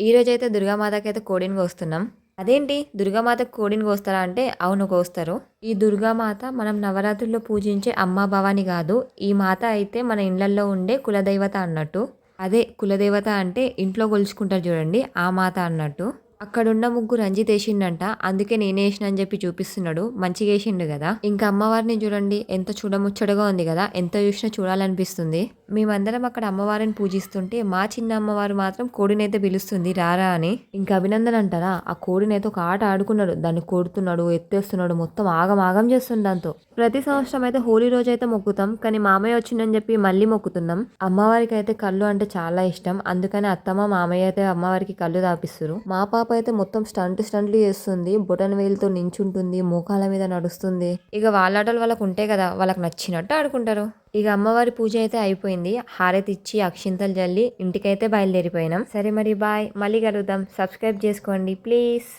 ఈ అయితే దుర్గామాతకి అయితే కోడిని కోస్తున్నాం. అదేంటి? దుర్గామాతకు కోడిని కోస్తారా అంటే అవును కోస్తారు. ఈ దుర్గామాత మనం నవరాత్రుల్లో పూజించే అమ్మ భవాని కాదు ఈ మాత అయితే మన ఇళ్ళల్లో ఉండే కులదైవత అన్నట్టు. అదే కులదేవత అంటే ఇంట్లో కొలుచుకుంటారు చూడండి ఆ మాత అన్నట్టు. అక్కడున్న ముగ్గురు రంజిత్ వేసిండంట అందుకే నేనే వేసిన అని చెప్పి చూపిస్తున్నాడు మంచిగా వేసిండు కదా. ఇంకా అమ్మవారిని చూడండి ఎంత చూడముచ్చటగా ఉంది కదా ఎంత చూసినా చూడాలనిపిస్తుంది. మేమందరం అక్కడ అమ్మవారిని పూజిస్తుంటే మా చిన్న అమ్మవారు మాత్రం కోడినైతే పిలుస్తుంది రారా అని. ఇంకా అభినందన్ అంటారా ఆ కోడినైతే ఒక ఆట ఆడుకున్నాడు దాన్ని కొడుతున్నాడు ఎత్తేస్తున్నాడు మొత్తం ఆగం ఆగం చేస్తుంది దాంతో. ప్రతి సంవత్సరం అయితే హోలీ రోజు అయితే మొక్కుతాం కానీ మామయ్య వచ్చిందని చెప్పి మళ్ళీ మొక్కుతున్నాం. అమ్మవారికి అయితే కళ్ళు అంటే చాలా ఇష్టం అందుకని అత్తమ్మ మామయ్య అయితే అమ్మవారికి కళ్ళు తాపిస్తారు మా పాప అయితే మొత్తం స్టంట్ స్టంట్లు చేస్తుంది బొటన్ వేలుతో నించుంటుంది మోకాల మీద నడుస్తుంది. ఇక వాళ్ళ ఆటలు వాళ్ళకు ఉంటాయి కదా వాళ్ళకి నచ్చినట్టు ఆడుకుంటారు. ఇక అమ్మవారి పూజ అయితే అయిపోయింది. హారతి ఇచ్చి అక్షింతలు జల్లి ఇంటికైతే బయలుదేరిపోయినాం. సరే మరి బాయ్. మళ్ళీ కలుద్దాం. సబ్స్క్రైబ్ చేసుకోండి ప్లీజ్.